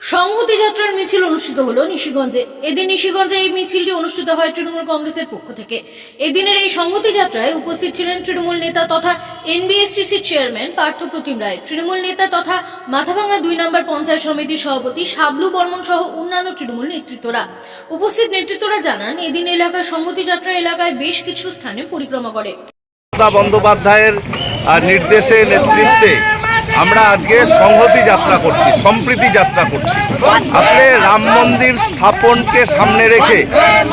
সংহতি যাত্রার মিছিল অনুষ্ঠিত হলো নিশিগঞ্জে। এদিন নিশিগঞ্জে এই মিছিলটি অনুষ্ঠিত হয় তৃণমূল কংগ্রেসের পক্ষ থেকে। এদিনের এই সংহতি যাত্রায় উপস্থিত ছিলেন তৃণমূল নেতা তথা এনবিএসসিসি চেয়ারম্যান পার্থ প্রতিম রায়। তৃণমূল নেতা তথা মাথাভাঙ্গা দুই নম্বর পঞ্চায়েত সমিতির সভাপতি শাবলু বর্মন সহ অন্যান্য তৃণমূল নেতৃত্বরা। উপস্থিত নেতৃত্বরা জানান, এদিন এলাকার সংহতি যাত্রা এলাকায় বেশ কিছু স্থানে পরিক্রমা করে। বন্দ্যোপাধ্যায়ের নির্দেশে, নেতৃত্বে আমরা আজকে সংহতি যাত্রা করছি, সম্প্রীতি যাত্রা করছি। আসলে রাম মন্দির স্থাপনকে সামনে রেখে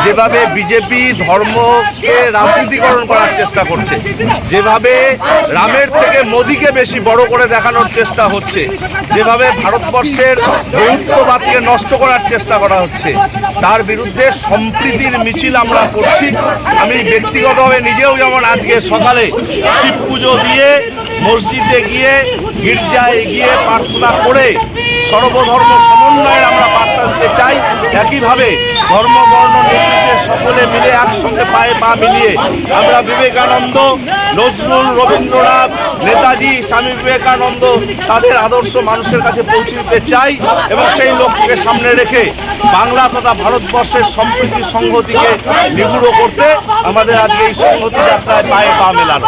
যেভাবে বিজেপি ধর্মকে রাজনীতিকরণ করার চেষ্টা করছে, যেভাবে রামের থেকে মোদিকে বেশি বড় করে দেখানোর চেষ্টা হচ্ছে, যেভাবে ভারতবর্ষের বহুত্ববাদকে নষ্ট করার চেষ্টা করা হচ্ছে, তার বিরুদ্ধে সম্প্রীতির মিছিল আমরা করছি। আমি ব্যক্তিগতভাবে নিজেও যেমন আজকে সকালে শিব পুজো দিয়ে মসজিদে গিয়ে গির্জায় গিয়ে প্রার্থনা করে সর্বধর্ম সমন্বয়ের আমরা বার্তা দিতে চাই। একইভাবে ধর্ম, বর্ণ নির্বিশেষে সকলে মিলে একসঙ্গে পায়ে পা মিলিয়ে আমরা বিবেকানন্দ, নজরুল, রবীন্দ্রনাথ, নেতাজি, স্বামী বিবেকানন্দ তাদের আদর্শ মানুষের কাছে পৌঁছে দিতে চাই এবং সেই লক্ষ্যকে সামনে রেখে বাংলা তথা ভারতবর্ষের সম্প্রীতি সংহতিকে নিগুড়ো করতে আমাদের আজকে এই সংহতি যাত্রায় পায়ে পা মেলানো।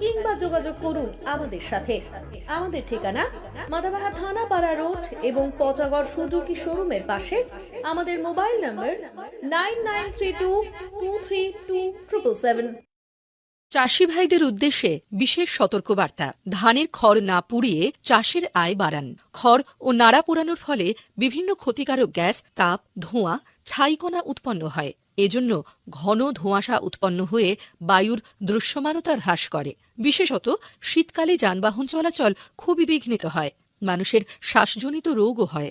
কিংবা যোগাযোগ করুন আমাদের সাথে। আমাদের ঠিকানা মাদাবাহা থানাপাড়া রোড এবং পচাগড় সুজুকি শোরুমের পাশে। আমাদের mobile number nine nine three two two three two triple seven. চাষি ভাইদের উদ্দেশ্যে বিশেষ সতর্কবার্তা। ধানের খড় না পুড়িয়ে চাষের আয় বাড়ান। খড় ও নাড়া পোড়ানোর ফলে বিভিন্ন ক্ষতিকারক গ্যাস, তাপ, ধোঁয়া ছাইকণা উৎপন্ন হয়। এজন্য ঘন ধোঁয়াশা উৎপন্ন হয়ে বায়ুর দৃশ্যমানতা হ্রাস করে। বিশেষত শীতকালে যানবাহন চলাচল খুবই বিঘ্নিত হয়। মানুষের শ্বাসজনিত রোগও হয়।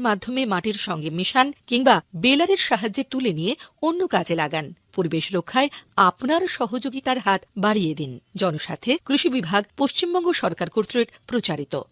মাধ্যমে মাটির সঙ্গে মেশান কিংবা বেলারের সাহায্যে তুলে নিয়ে অন্য কাজে লাগান। পরিবেশ রক্ষায় আপনার সহযোগিতার হাত বাড়িয়ে দিন। জনস্বার্থে কৃষি বিভাগ পশ্চিমবঙ্গ সরকার কর্তৃক প্রচারিত।